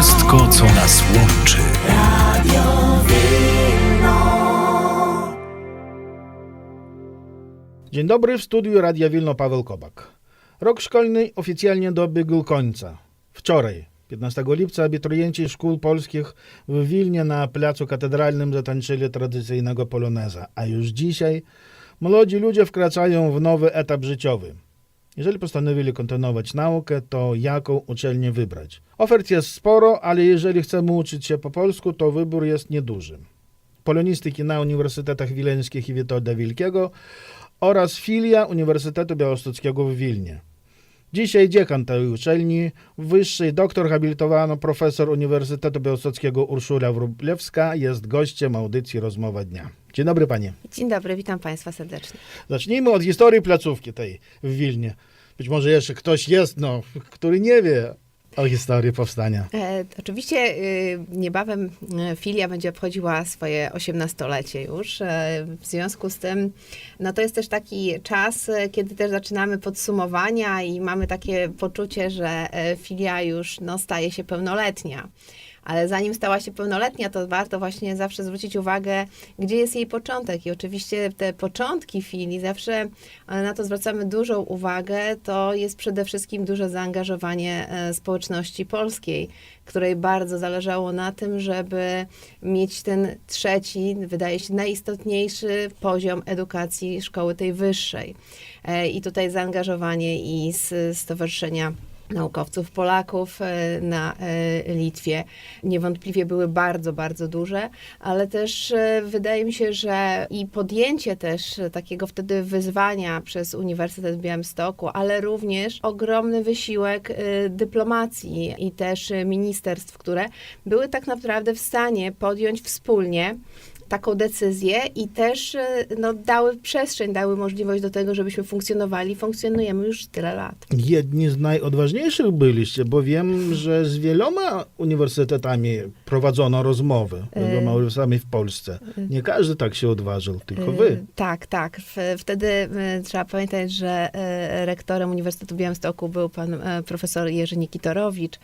wszystko, co nas łączy. Dzień dobry, w studiu Radia Wilno Paweł Kobak. Rok szkolny oficjalnie dobiegł końca. Wczoraj, 15 lipca, abiturienci szkół polskich w Wilnie na Placu Katedralnym zatańczyli tradycyjnego poloneza, a już dzisiaj młodzi ludzie wkraczają w nowy etap życiowy. Jeżeli postanowili kontynuować naukę, to jaką uczelnię wybrać? Ofert jest sporo, ale jeżeli chcemy uczyć się po polsku, to wybór jest nieduży. Polonistyki na Uniwersytetach Wileńskich i Witolda Wielkiego oraz filia Uniwersytetu Białostockiego w Wilnie. Dzisiaj dziekan tej uczelni, wyższy doktor habilitowano profesor Uniwersytetu Białostockiego Urszula Wróblewska jest gościem audycji Rozmowa Dnia. Dzień dobry panie. Dzień dobry, witam Państwa serdecznie. Zacznijmy od historii placówki tej w Wilnie. Być może jeszcze ktoś jest, no, który nie wie o historii powstania. E, oczywiście y, niebawem e, filia będzie obchodziła swoje 18-lecie już. E, w związku z tym, no to jest też taki czas, e, kiedy też zaczynamy podsumowania i mamy takie poczucie, że e, filia już no, staje się pełnoletnia. Ale zanim stała się pełnoletnia, to warto właśnie zawsze zwrócić uwagę, gdzie jest jej początek. I oczywiście te początki filii, zawsze e, na to zwracamy dużą uwagę, to jest przede wszystkim duże zaangażowanie e, społeczności polskiej, której bardzo zależało na tym, żeby mieć ten trzeci, wydaje się najistotniejszy poziom edukacji szkoły tej wyższej. E, I tutaj zaangażowanie i z Stowarzyszenia naukowców Polaków e, na e, Litwie. Niewątpliwie były bardzo, bardzo duże, ale też e, wydaje mi się, że i podjęcie też takiego wtedy wyzwania przez Uniwersytet w Białymstoku, ale również ogromny wysiłek dyplomacji i też ministerstw, które były tak naprawdę w stanie podjąć wspólnie taką decyzję i też e, no, dały przestrzeń, dały możliwość do tego, żebyśmy funkcjonowali. Funkcjonujemy już tyle lat. Jedni z najodważniejszych byliście, bo wiem, że z wieloma uniwersytetami prowadzono rozmowy, wieloma uniwersytetami w Polsce. Nie każdy tak się odważył, tylko wy. E, Tak, tak. W- Wtedy e, trzeba pamiętać, że e, rektorem Uniwersytetu Białymstoku był pan e, profesor Jerzy Nikitorowicz.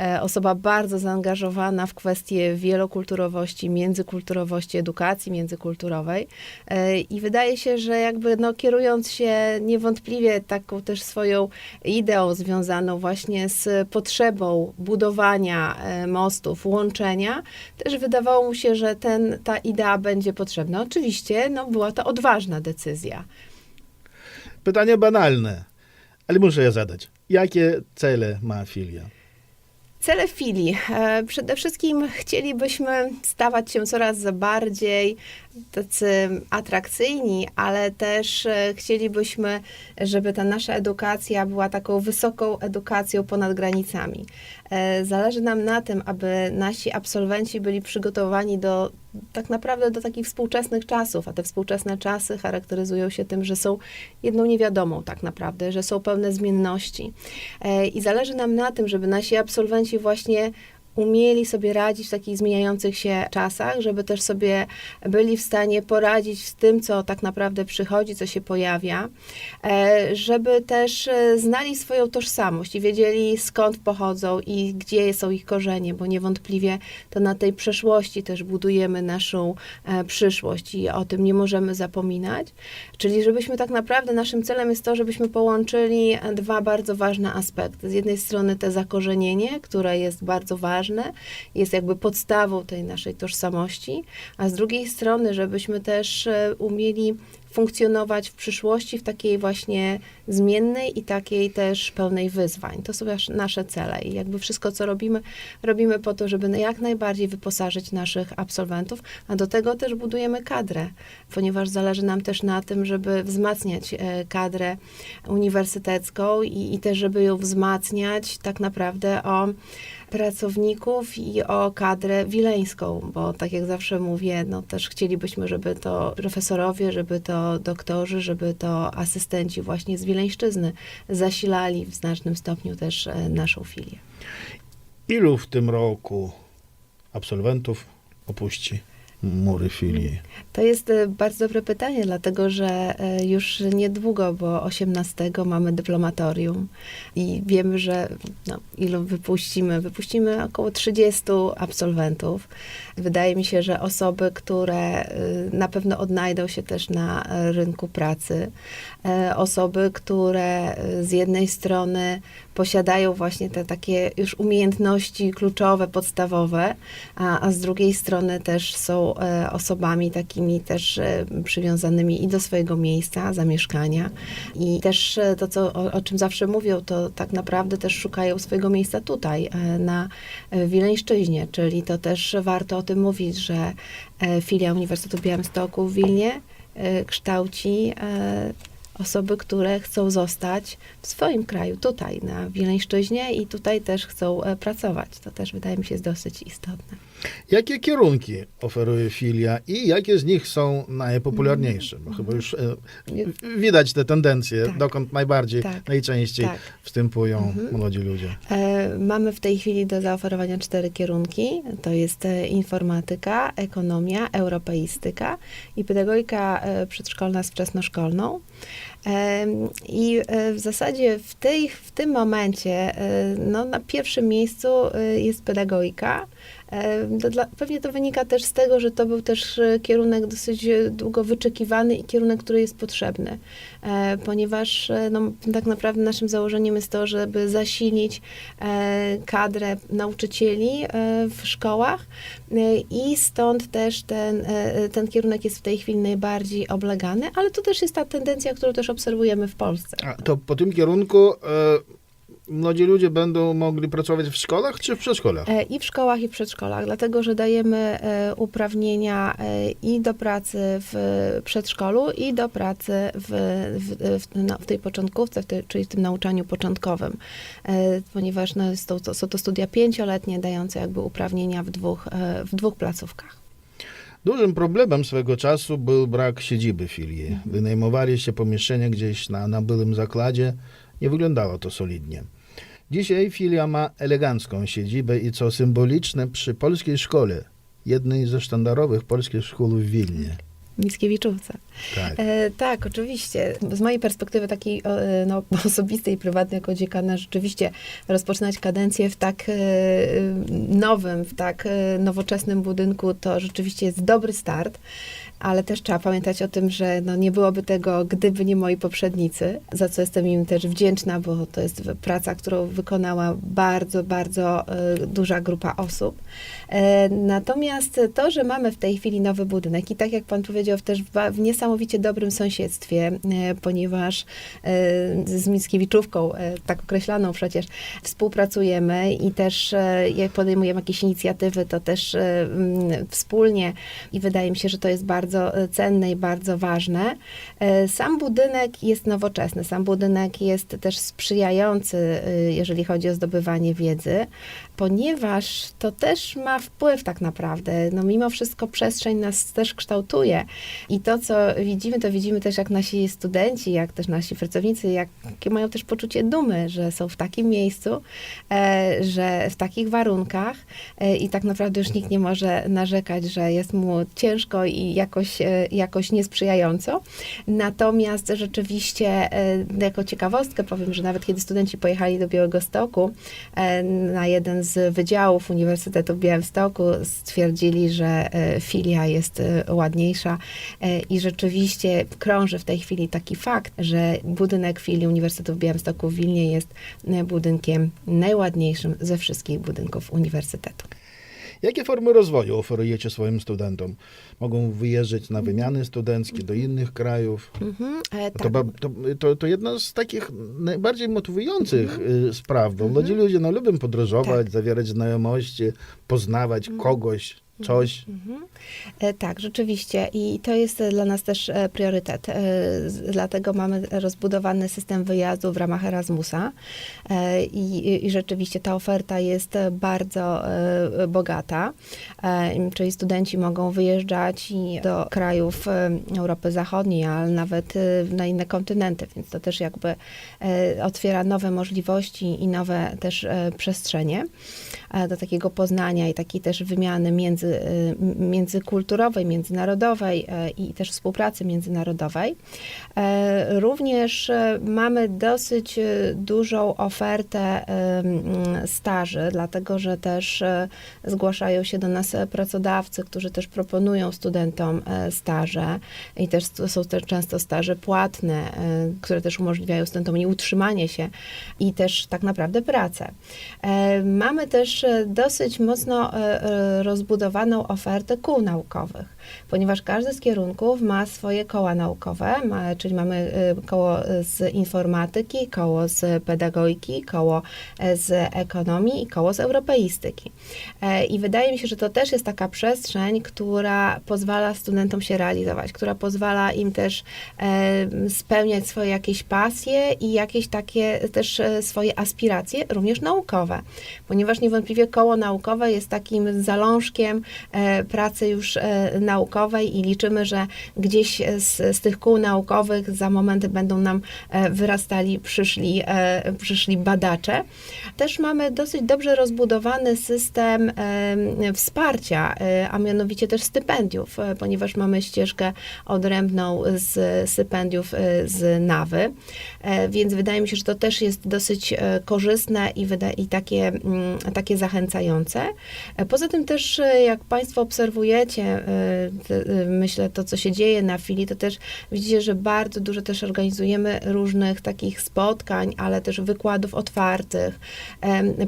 E, Osoba bardzo zaangażowana w kwestie wielokulturowości, międzykulturowości, edukacji międzykulturowej. E, I wydaje się, że jakby no, kierując się niewątpliwie taką też swoją ideą związaną właśnie z potrzebą budowania e, mostów, łączenia, też wydawało mu się, że ten, ta idea będzie potrzebna. Oczywiście no, była to odważna decyzja. Pytanie banalne, ale muszę je zadać. Jakie cele ma filia? Cele filii. E, Przede wszystkim chcielibyśmy stawać się coraz bardziej tacy atrakcyjni, ale też e, chcielibyśmy, żeby ta nasza edukacja była taką wysoką edukacją ponad granicami. E, Zależy nam na tym, aby nasi absolwenci byli przygotowani do tak naprawdę do takich współczesnych czasów, a te współczesne czasy charakteryzują się tym, że są jedną niewiadomą tak naprawdę, że są pełne zmienności. E, I zależy nam na tym, żeby nasi absolwenci właśnie umieli sobie radzić w takich zmieniających się czasach, żeby też sobie byli w stanie poradzić z tym, co tak naprawdę przychodzi, co się pojawia, e, żeby też e, znali swoją tożsamość i wiedzieli skąd pochodzą i gdzie są ich korzenie, bo niewątpliwie to na tej przeszłości też budujemy naszą e, przyszłość i o tym nie możemy zapominać. Czyli żebyśmy tak naprawdę, naszym celem jest to, żebyśmy połączyli dwa bardzo ważne aspekty. Z jednej strony te zakorzenienie, które jest bardzo ważne, jest jakby podstawą tej naszej tożsamości, a z drugiej strony, żebyśmy też e, umieli funkcjonować w przyszłości w takiej właśnie zmiennej i takiej też pełnej wyzwań. To są nasz- nasze cele i jakby wszystko, co robimy, robimy po to, żeby jak najbardziej wyposażyć naszych absolwentów, a do tego też budujemy kadrę, ponieważ zależy nam też na tym, żeby wzmacniać e, kadrę uniwersytecką i, i też, żeby ją wzmacniać tak naprawdę o pracowników i o kadrę wileńską, bo tak jak zawsze mówię, no też chcielibyśmy, żeby to profesorowie, żeby to doktorzy, żeby to asystenci właśnie z Wileńszczyzny zasilali w znacznym stopniu też e, naszą filię. Ilu w tym roku absolwentów opuści mury filii? To jest e, bardzo dobre pytanie, dlatego że e, już niedługo, bo 18 mamy dyplomatorium i wiemy, że no, ilu wypuścimy? Wypuścimy około 30 absolwentów. Wydaje mi się, że osoby, które e, na pewno odnajdą się też na rynku pracy, osoby, które e, z jednej strony posiadają właśnie te takie już umiejętności kluczowe, podstawowe, a, a z drugiej strony też są e, osobami takimi też e, przywiązanymi i do swojego miejsca zamieszkania. I też e, to, co, o, o czym zawsze mówią, to tak naprawdę też szukają swojego miejsca tutaj, e, na e, Wileńszczyźnie, czyli to też warto o tym mówić, że e, filia Uniwersytetu Białymstoku w Wilnie e, kształci e, osoby, które chcą zostać w swoim kraju, tutaj na Wileńszczyźnie i tutaj też chcą e, pracować. To też wydaje mi się dosyć istotne. Jakie kierunki oferuje filia i jakie z nich są najpopularniejsze? Bo chyba już e, widać te tendencje, Tak. dokąd najbardziej, Tak. najczęściej Tak. wstępują Mhm. młodzi ludzie. E, Mamy w tej chwili do zaoferowania cztery kierunki. To jest e, informatyka, ekonomia, europeistyka i pedagogika e, przedszkolna z wczesnoszkolną. Em, I e, w zasadzie w, tej, w tym momencie e, no, na pierwszym miejscu e, jest pedagogika. To Dla, pewnie to wynika też z tego, że to był też e, kierunek dosyć e, długo wyczekiwany i kierunek, który jest potrzebny, e, ponieważ no, tak naprawdę naszym założeniem jest to, żeby zasilić kadrę nauczycieli w szkołach i stąd też ten, ten kierunek jest w tej chwili najbardziej oblegany, ale to też jest ta tendencja, którą też obserwujemy w Polsce. A to po tym kierunku e, młodzi ludzie będą mogli pracować w szkołach czy w przedszkolach? E, I w szkołach, i w przedszkolach, dlatego że dajemy e, uprawnienia e, i do pracy w przedszkolu, i do pracy w, w, w, no, w tej początkówce, w tej, czyli w tym nauczaniu początkowym, ponieważ no, jest to, są to studia pięcioletnie, dające jakby uprawnienia w dwóch, w dwóch placówkach. Dużym problemem swego czasu był brak siedziby filii. Wynajmowaliście pomieszczenie gdzieś na, na byłym zakładzie. Nie wyglądało to solidnie. Dzisiaj filia ma elegancką siedzibę i co symboliczne przy polskiej szkole, jednej ze sztandarowych polskich szkół w Wilnie. Mickiewiczówce. Tak. E, tak, oczywiście. Z mojej perspektywy takiej e, no, osobistej, prywatnej jako dziekana, rzeczywiście rozpoczynać kadencję w tak e, nowym, w tak e, nowoczesnym budynku, to rzeczywiście jest dobry start, ale też trzeba pamiętać o tym, że no, nie byłoby tego, gdyby nie moi poprzednicy, za co jestem im też wdzięczna, bo to jest praca, którą wykonała bardzo, bardzo e, duża grupa osób. E, Natomiast to, że mamy w tej chwili nowy budynek i tak jak pan powiedział, też w, w niesamowicie dobrym sąsiedztwie, e, ponieważ e, z Mickiewiczówką, e, tak określaną przecież, współpracujemy i też jak podejmujemy jakieś inicjatywy, to też mm, wspólnie i wydaje mi się, że to jest bardzo cenne i bardzo ważne. Sam budynek jest nowoczesny, sam budynek jest też sprzyjający, jeżeli chodzi o zdobywanie wiedzy, ponieważ to też ma wpływ tak naprawdę. No mimo wszystko przestrzeń nas też kształtuje i to, co widzimy, to widzimy też jak nasi studenci, jak też nasi pracownicy, jak- jakie mają też poczucie dumy, że są w takim miejscu, e, że w takich warunkach e, i tak naprawdę już nikt nie może narzekać, że jest mu ciężko i jakoś, e, jakoś niesprzyjająco. Natomiast rzeczywiście jako ciekawostkę powiem, że nawet kiedy studenci pojechali do Białego Stoku e, na jeden z wydziałów Uniwersytetu w Białymstoku, stwierdzili, że e, filia jest e, ładniejsza e, i rzeczywiście krąży w tej chwili taki fakt, że budynek filii Uniwersytetu w Białymstoku w Wilnie jest budynkiem najładniejszym ze wszystkich budynków uniwersytetu. Jakie formy rozwoju oferujecie swoim studentom? Mogą wyjeżdżać na wymiany studenckie do innych krajów? Mhm, e, To, tak. to, to, to jedna z takich najbardziej motywujących Mhm. y, spraw, bo młodzi ludzie no, lubią podróżować, Tak. zawierać znajomości, poznawać kogoś, coś. Mhm. E, Tak, rzeczywiście. I to jest dla nas też e, priorytet. E, Dlatego mamy rozbudowany system wyjazdu w ramach Erasmusa. I, i- rzeczywiście ta oferta jest bardzo bogata. Czyli studenci mogą wyjeżdżać do krajów Europy Zachodniej, ale nawet na inne kontynenty, więc to też jakby otwiera nowe możliwości i nowe też przestrzenie do takiego poznania i takiej też wymiany między między, y, międzykulturowej, międzynarodowej e, i też współpracy międzynarodowej. E, Również e, mamy dosyć dużą ofertę staży, dlatego że też zgłaszają się do nas pracodawcy, którzy też proponują studentom staże i też są też często staże płatne, które też umożliwiają studentom i utrzymanie się i też tak naprawdę pracę. Mamy też dosyć mocno e, rozbudowaną ofertę kół naukowych, ponieważ każdy z kierunków ma swoje koła naukowe, ma, czyli mamy e, koło z informatyki, koło z pedagogiki, koło e, z ekonomii i koło z europeistyki. E, I wydaje mi się, że to też jest taka przestrzeń, która pozwala studentom się realizować, która pozwala im też e, spełniać swoje jakieś pasje i jakieś takie też e, swoje aspiracje, również naukowe, ponieważ niewątpliwie koło naukowe jest takim zalążkiem pracy już e, naukowej i liczymy, że gdzieś z, z tych kół naukowych za moment będą nam e, wyrastali przyszli, e, przyszli badacze. Też mamy dosyć dobrze rozbudowany system e, wsparcia, e, a mianowicie też stypendiów, e, ponieważ mamy ścieżkę odrębną z stypendiów e, z NAWY, e, więc wydaje mi się, że to też jest dosyć e, korzystne i, i takie, mm, takie zachęcające. E, Poza tym też, e, jak Państwo obserwujecie, te- e, myślę, to co się dzieje na chwili, to też widzicie, że bardzo dużo też organizujemy różnych takich spotkań, ale też wykładów otwartych,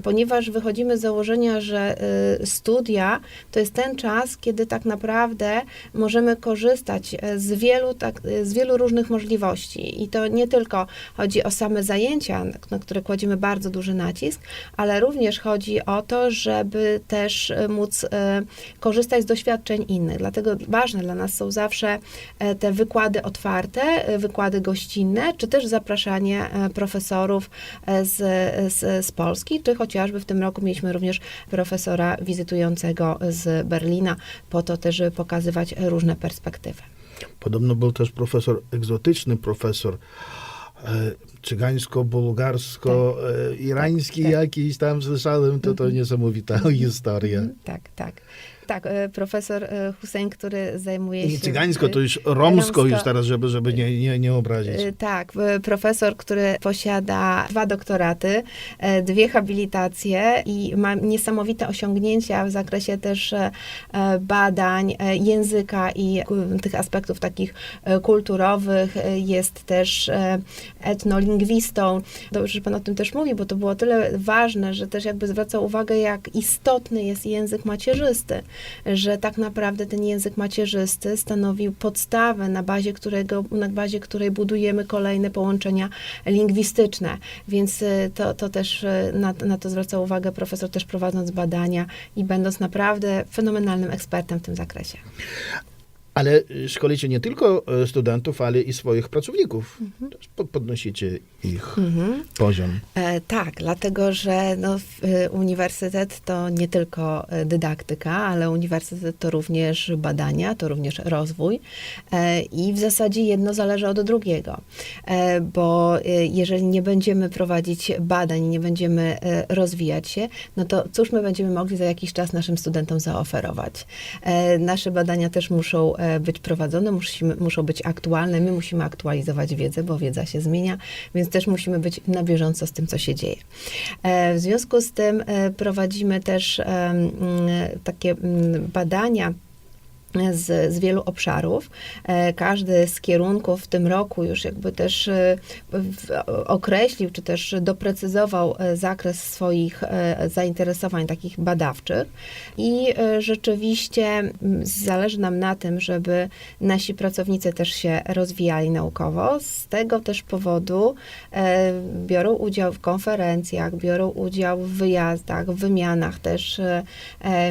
ponieważ wychodzimy z założenia, że y, studia to jest ten czas, kiedy tak naprawdę możemy korzystać e, z wielu, tak, e, z wielu różnych możliwości. I to nie tylko chodzi o same zajęcia, na- które kładziemy bardzo duży nacisk, ale również chodzi o to, żeby też e, móc korzystać z doświadczeń innych. Dlatego ważne dla nas są zawsze e, te wykłady otwarte, e, wykłady gościnne, czy też zapraszanie e, profesorów z, z, z Polski, czy chociażby w tym roku mieliśmy również profesora wizytującego z Berlina, po to też, żeby pokazywać różne perspektywy. Podobno był też profesor, egzotyczny profesor, cygańsko-bułgarsko-irański tak. jakiś tam słyszałem, to to niesamowita historia. Tak, tak. Tak, e, profesor e, Hussein, który zajmuje Nie się... cygańsko, to już romsko, romsko. już teraz, żeby, żeby nie, nie, nie obrazić. Tak, profesor, który posiada dwa doktoraty, e, dwie habilitacje i ma niesamowite osiągnięcia w zakresie też e, e, badań e, języka i e, tych aspektów takich e, kulturowych. E, Jest też e, etnolingwistą. Dobrze, że pan o tym też mówi, bo to było tyle ważne, że też jakby zwraca uwagę, jak istotny jest język macierzysty, że tak naprawdę ten język macierzysty stanowił podstawę, na bazie, którego, na bazie której budujemy kolejne połączenia lingwistyczne. Więc y, to, to też y, na, na to zwraca uwagę profesor, też prowadząc badania i będąc naprawdę fenomenalnym ekspertem w tym zakresie. Ale y, szkolicie nie tylko e, studentów, ale i swoich pracowników. Po- podnosicie ich poziom. E, tak, dlatego że no, y, uniwersytet to nie tylko dydaktyka, ale uniwersytet to również badania, to również rozwój e, i w zasadzie jedno zależy od drugiego, e, bo jeżeli nie będziemy prowadzić badań, nie będziemy rozwijać się, no to cóż my będziemy mogli za jakiś czas naszym studentom zaoferować? E, Nasze badania też muszą e, być prowadzone, musimy, muszą być aktualne, my musimy aktualizować wiedzę, bo wiedza się zmienia, więc też musimy być na bieżąco z tym, co się dzieje. E, W związku z tym e, prowadzimy też takie badania z, z wielu obszarów. E, Każdy z kierunków w tym roku już jakby też e, określił, czy też doprecyzował e, zakres swoich zainteresowań takich badawczych i rzeczywiście zależy nam na tym, żeby nasi pracownicy też się rozwijali naukowo. Z tego też powodu biorą udział w konferencjach, biorą udział w wyjazdach, w wymianach też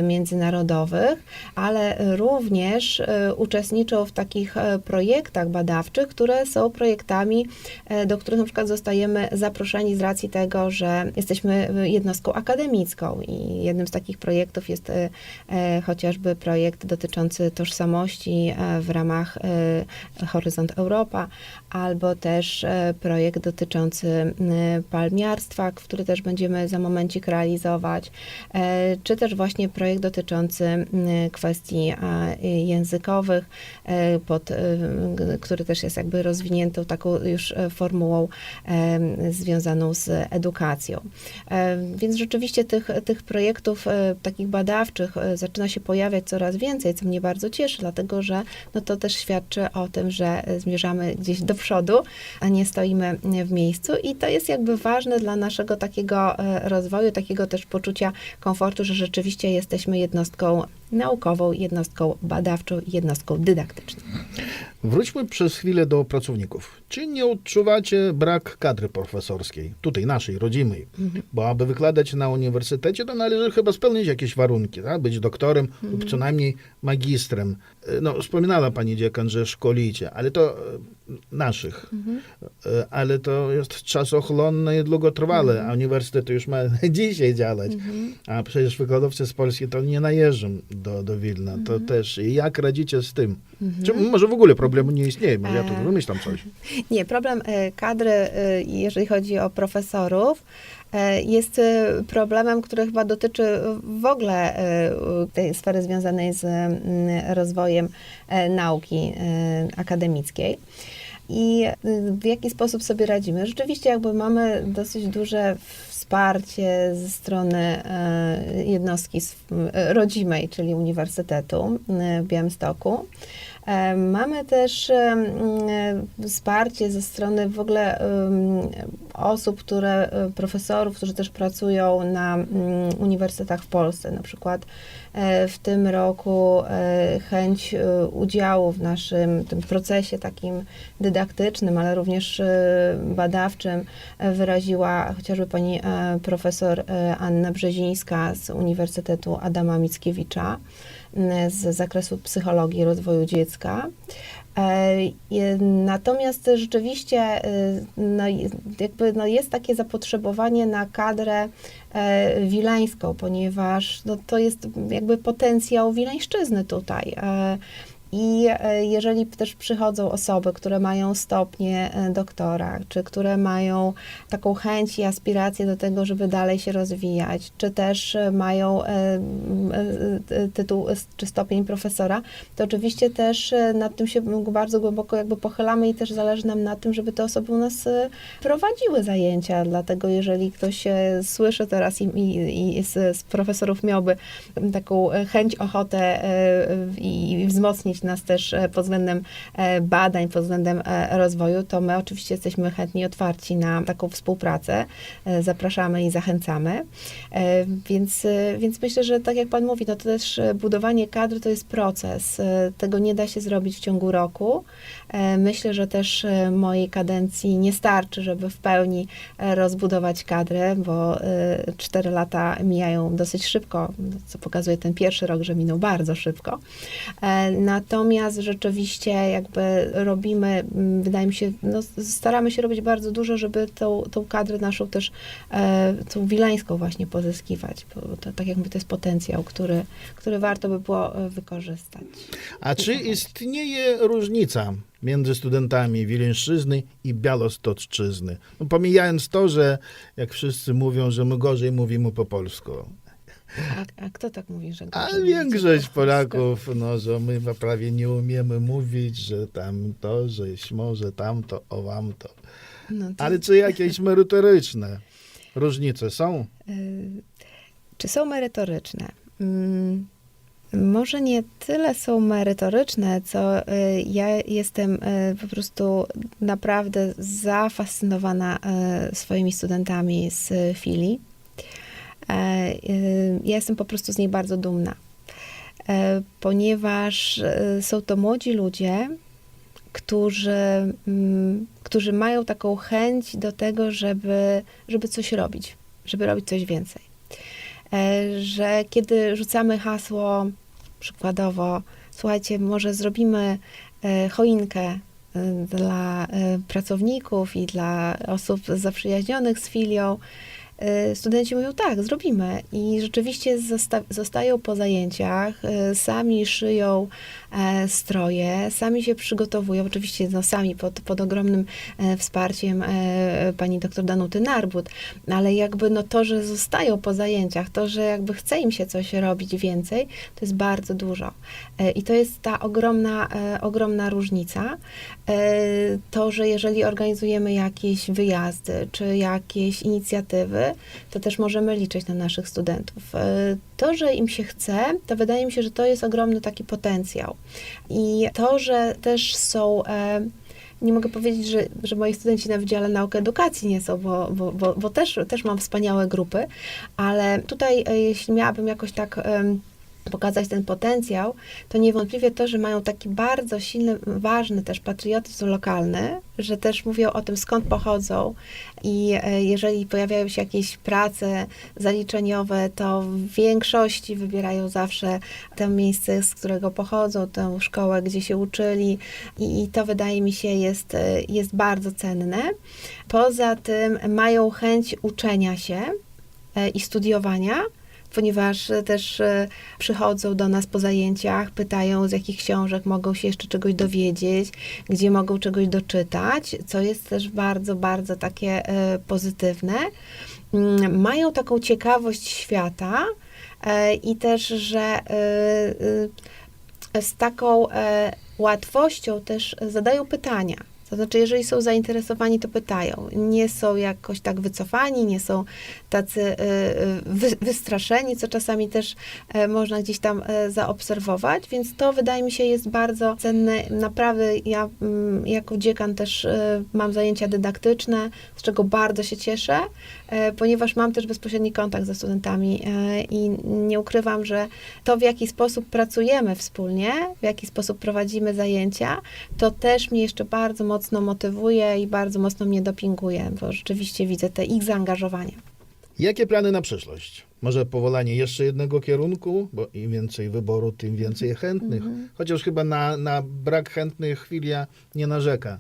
międzynarodowych, ale również również e, uczestniczą w takich e, projektach badawczych, które są projektami, e, do których na przykład zostajemy zaproszeni z racji tego, że jesteśmy jednostką akademicką. I jednym z takich projektów jest chociażby projekt dotyczący tożsamości w ramach Horyzont Europa, albo też projekt dotyczący palmiarstwa, który też będziemy za momencik realizować, czy też właśnie projekt dotyczący kwestii językowych, e, pod, g- który też jest jakby rozwiniętą taką już e, formułą związaną z edukacją. E, Więc rzeczywiście tych, tych projektów e, takich badawczych zaczyna się pojawiać coraz więcej, co mnie bardzo cieszy, dlatego że no to też świadczy o tym, że zmierzamy gdzieś do przodu, a nie stoimy w miejscu i to jest jakby ważne dla naszego takiego rozwoju, takiego też poczucia komfortu, że rzeczywiście jesteśmy jednostką naukową, jednostką badawczą, jednostką dydaktyczną. Wróćmy przez chwilę do pracowników. Czy nie odczuwacie brak kadry profesorskiej, tutaj naszej, rodzimej? Bo aby wykładać na uniwersytecie, to należy chyba spełnić jakieś warunki, tak? być doktorem lub co najmniej magistrem. E, No, wspominała pani dziekan, że szkolicie, ale to e, naszych. E, Ale to jest czasochłonne i długotrwałe, a uniwersytet już ma dzisiaj działać. A przecież wykładowcy z Polski to nie najeżdżą do, do Wilna. To też jak radzicie z tym? Czy może w ogóle problemu nie istnieje? Może ja tu E, wymyślam coś. Nie, problem e, kadry, e, jeżeli chodzi o profesorów, jest problemem, który chyba dotyczy w ogóle tej sfery związanej z mm, rozwojem nauki akademickiej. I w jaki sposób sobie radzimy? Rzeczywiście jakby mamy dosyć duże wsparcie ze strony e, jednostki e, rodzimej, czyli Uniwersytetu e, w Białymstoku. Mamy też wsparcie ze strony w ogóle osób, które, profesorów, którzy też pracują na mm, uniwersytetach w Polsce. Na przykład w tym roku e, chęć e, udziału w naszym tym procesie takim dydaktycznym, ale również e, badawczym e, wyraziła chociażby pani e, profesor e, Anna Brzezińska z Uniwersytetu Adama Mickiewicza z zakresu psychologii rozwoju dziecka. E, Natomiast rzeczywiście e, no, jakby, no, jest takie zapotrzebowanie na kadrę e, wileńską, ponieważ no, to jest jakby potencjał wileńszczyzny tutaj. I e, jeżeli też przychodzą osoby, które mają stopnie e, doktora, czy które mają taką chęć i aspirację do tego, żeby dalej się rozwijać, czy też e, mają tytuł czy stopień profesora, to oczywiście też nad tym się bardzo głęboko jakby pochylamy i też zależy nam na tym, żeby te osoby u nas prowadziły zajęcia, dlatego jeżeli ktoś słyszy teraz i, i, i z, z profesorów miałby taką chęć, ochotę i wzmocnić nas też e, pod względem e, badań, pod względem e, rozwoju, to my oczywiście jesteśmy chętni otwarci na taką współpracę. Zapraszamy i zachęcamy. Więc, więc myślę, że tak jak Pan mówi, no to też budowanie kadry to jest proces. Tego nie da się zrobić w ciągu roku. Myślę, że też mojej kadencji nie starczy, żeby w pełni rozbudować kadrę, bo cztery lata mijają dosyć szybko, co pokazuje ten pierwszy rok, że minął bardzo szybko. Natomiast rzeczywiście jakby robimy, mm, wydaje mi się, no, staramy się robić bardzo dużo, żeby tą, tą kadrę naszą też, e, tą wileńską właśnie pozyskiwać, bo to, tak jak mówię, to jest potencjał, który, który warto by było e, wykorzystać. A czy istnieje różnica między studentami Wileńszczyzny i Białostoczczyzny? No, pomijając to, że jak wszyscy mówią, że my gorzej mówimy po polsku. A, a kto tak mówi, że A większość? Polaków, no, że my prawie nie umiemy mówić, że tam to, że może tamto, o wam to. No to, Ale czy jakieś merytoryczne różnice są? y, Czy są merytoryczne? Mm, Może nie tyle są merytoryczne, co y, ja jestem y, po prostu naprawdę zafascynowana swoimi studentami z filii. E, y, Ja jestem po prostu z niej bardzo dumna, E, ponieważ są to młodzi ludzie, którzy, mm, którzy mają taką chęć do tego, żeby, żeby coś robić, żeby robić coś więcej. E, Że kiedy rzucamy hasło, przykładowo, słuchajcie, może zrobimy e, choinkę e, dla e, pracowników i dla osób zaprzyjaźnionych z filią. E, Studenci mówią, tak, zrobimy. I rzeczywiście zosta- zostają po zajęciach, e, sami szyją stroje, sami się przygotowują, oczywiście no, sami pod, pod ogromnym e, wsparciem e, pani doktor Danuty Narbut, ale jakby no to, że zostają po zajęciach, to, że jakby chce im się coś robić więcej, to jest bardzo dużo. E, I to jest ta ogromna, e, ogromna różnica. E, To, że jeżeli organizujemy jakieś wyjazdy, czy jakieś inicjatywy, to też możemy liczyć na naszych studentów. E, To, że im się chce, to wydaje mi się, że to jest ogromny taki potencjał. I to, że też są e, nie mogę powiedzieć, że, że moi studenci na Wydziale Nauk Edukacji nie są, bo, bo, bo, bo też, też mam wspaniałe grupy, ale tutaj, e, jeśli miałabym jakoś tak pokazać ten potencjał, to niewątpliwie to, że mają taki bardzo silny, ważny też patriotyzm lokalny, że też mówią o tym, skąd pochodzą i e, jeżeli pojawiają się jakieś prace zaliczeniowe, to w większości wybierają zawsze to miejsce, z którego pochodzą, tę szkołę, gdzie się uczyli i, i to wydaje mi się jest, e, jest bardzo cenne. Poza tym mają chęć uczenia się e, i studiowania, ponieważ e, też e, przychodzą do nas po zajęciach, pytają z jakich książek mogą się jeszcze czegoś dowiedzieć, gdzie mogą czegoś doczytać, co jest też bardzo, bardzo takie e, pozytywne. Mm, Mają taką ciekawość świata i też, że z taką łatwością też zadają pytania. To znaczy, jeżeli są zainteresowani, to pytają. Nie są jakoś tak wycofani, nie są tacy y, y, wy, wystraszeni, co czasami też e, można gdzieś tam e, zaobserwować, więc to wydaje mi się jest bardzo cenne. Naprawdę ja mm, jako dziekan też e, mam zajęcia dydaktyczne, z czego bardzo się cieszę, ponieważ mam też bezpośredni kontakt ze studentami i nie ukrywam, że to w jaki sposób pracujemy wspólnie, w jaki sposób prowadzimy zajęcia, to też mnie jeszcze bardzo mocno motywuje i bardzo mocno mnie dopinguje, bo rzeczywiście widzę te ich zaangażowanie. Jakie plany na przyszłość? Może powołanie jeszcze jednego kierunku, bo im więcej wyboru, tym więcej chętnych. Chociaż chyba na, na brak chętnych filia nie narzeka.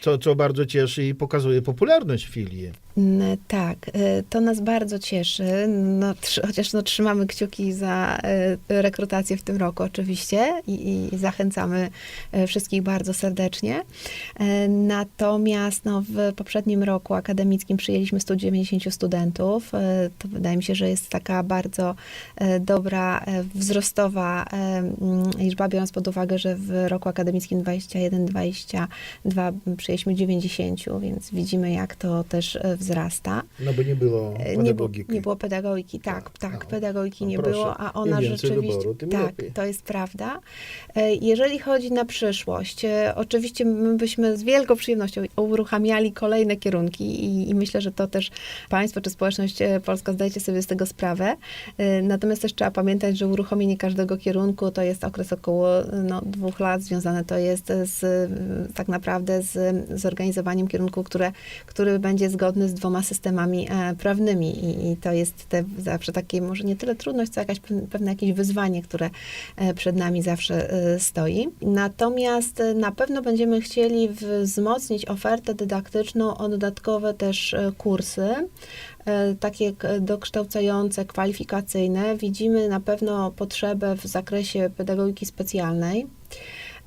Co, co bardzo cieszy i pokazuje popularność filii. Mm, Tak, y, to nas bardzo cieszy, no, chociaż no, trzymamy kciuki za y, rekrutację w tym roku oczywiście i, i zachęcamy y, wszystkich bardzo serdecznie. Natomiast no, w poprzednim roku akademickim przyjęliśmy 190 studentów. To wydaje mi się, że jest taka bardzo dobra, wzrostowa liczba, biorąc pod uwagę, że w roku akademickim 21-22 przyjęliśmy 90, więc widzimy jak to też wzrasta. No bo nie było E, Nie, było- pedagogiki. nie było pedagogiki, tak, Tak, tak, no. pedagogiki No nie proszę, było, a ona rzeczywiście. wyboru, tym tak, lepiej. to jest prawda. E, Jeżeli chodzi na przyszłość, e, oczywiście my byśmy z wielką przyjemnością uruchamiali kolejne kierunki i, i myślę, że to też państwo czy społeczność polska zdajecie sobie z tego sprawę. Natomiast też trzeba pamiętać, że uruchomienie każdego kierunku to jest okres około no, dwóch lat, związane to jest z, tak naprawdę z zorganizowaniem kierunku, które, który będzie zgodny z dwoma systemami e, prawnymi i, i to jest te, zawsze takie może nie tyle trudność, co jakaś pe- pewne jakieś wyzwanie, które e, przed nami zawsze e, stoi. Natomiast na pewno będziemy chcieli wzmocnić ofertę dydaktyczną o dodatkowe też kursy, takie dokształcające, kwalifikacyjne. Widzimy na pewno potrzebę w zakresie pedagogiki specjalnej.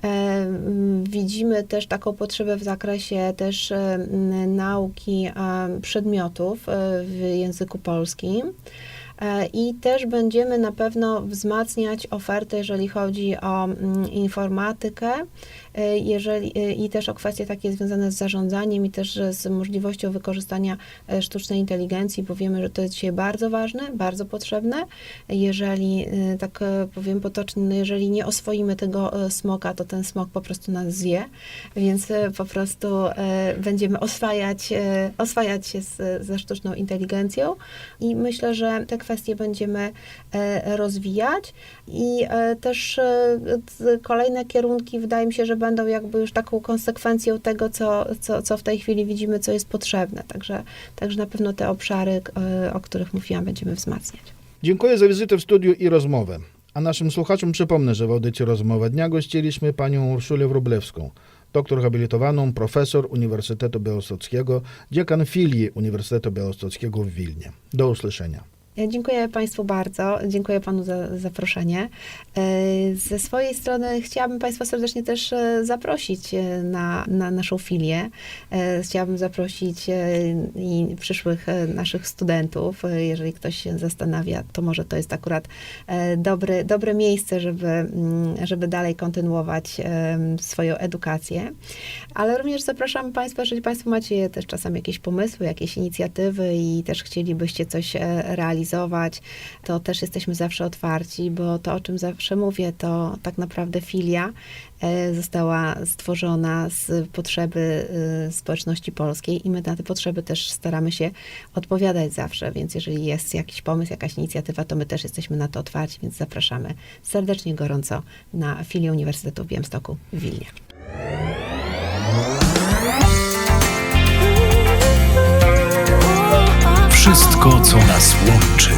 E, m, Widzimy też taką potrzebę w zakresie też e, nauki e, przedmiotów w języku polskim. I też będziemy na pewno wzmacniać ofertę, jeżeli chodzi o mm, informatykę, jeżeli, e, i też o kwestie takie związane z zarządzaniem i też e, z możliwością wykorzystania e, sztucznej inteligencji, bo wiemy, że to jest dzisiaj bardzo ważne, bardzo potrzebne. Jeżeli, e, tak e, powiem potocznie, no jeżeli nie oswoimy tego e, smoka, to ten smok po prostu nas zje, więc e, po prostu e, będziemy oswajać, e, oswajać się z, ze sztuczną inteligencją i myślę, że te kwestie będziemy e, rozwijać i e, też e, kolejne kierunki wydaje mi się, że będą jakby już taką konsekwencją tego, co, co, co w tej chwili widzimy, co jest potrzebne. Także, także na pewno te obszary, e, o których mówiłam, będziemy wzmacniać. Dziękuję za wizytę w studiu i rozmowę. A naszym słuchaczom przypomnę, że w audycji Rozmowa Dnia gościliśmy panią Urszulę Wróblewską, doktor habilitowaną, profesor Uniwersytetu Białostockiego, dziekan filii Uniwersytetu Białostockiego w Wilnie. Do usłyszenia. Dziękuję Państwu bardzo. Dziękuję Panu za zaproszenie. E, Ze swojej strony chciałabym Państwa serdecznie też e, zaprosić e, na, na naszą filię. Chciałabym zaprosić i przyszłych naszych studentów. Jeżeli ktoś się zastanawia, to może to jest akurat dobry, dobre miejsce, żeby, mm, żeby dalej kontynuować swoją edukację. Ale również zapraszam Państwa, jeżeli Państwo macie też czasem jakieś pomysły, jakieś inicjatywy i też chcielibyście coś e, to też jesteśmy zawsze otwarci, bo to, o czym zawsze mówię, to tak naprawdę filia e, została stworzona z potrzeby e, społeczności polskiej i my na te potrzeby też staramy się odpowiadać zawsze, więc jeżeli jest jakiś pomysł, jakaś inicjatywa, to my też jesteśmy na to otwarci, więc zapraszamy serdecznie, gorąco na filię Uniwersytetu w Białymstoku w Wilnie. wszystko, co nas łączy.